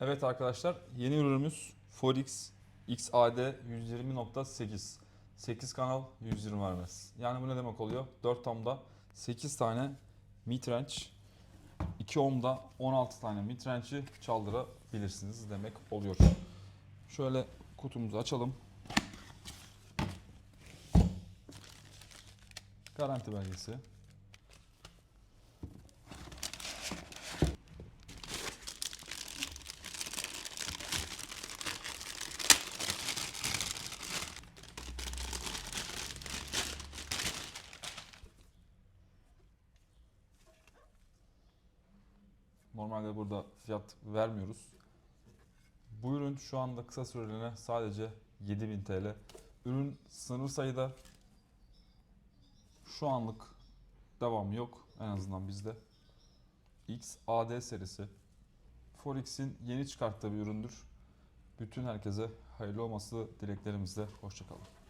Evet arkadaşlar yeni ürünümüz Forex XAD 120.8 8 kanal 120 vermez. Yani bu ne demek oluyor? 4 ohm'da 8 tane midrange 2 ohm'da 16 tane midrange'i çaldırabilirsiniz demek oluyor. Şöyle kutumuzu açalım. Garanti belgesi. Normalde burada fiyat vermiyoruz. Bu ürün şu anda kısa süreliğine sadece 7000 TL. Ürün sınırlı sayıda. Şu anlık devam yok en azından bizde. XAD serisi. Forex'in yeni çıkarttığı bir üründür. Bütün herkese hayırlı olması dileklerimizle. Hoşçakalın.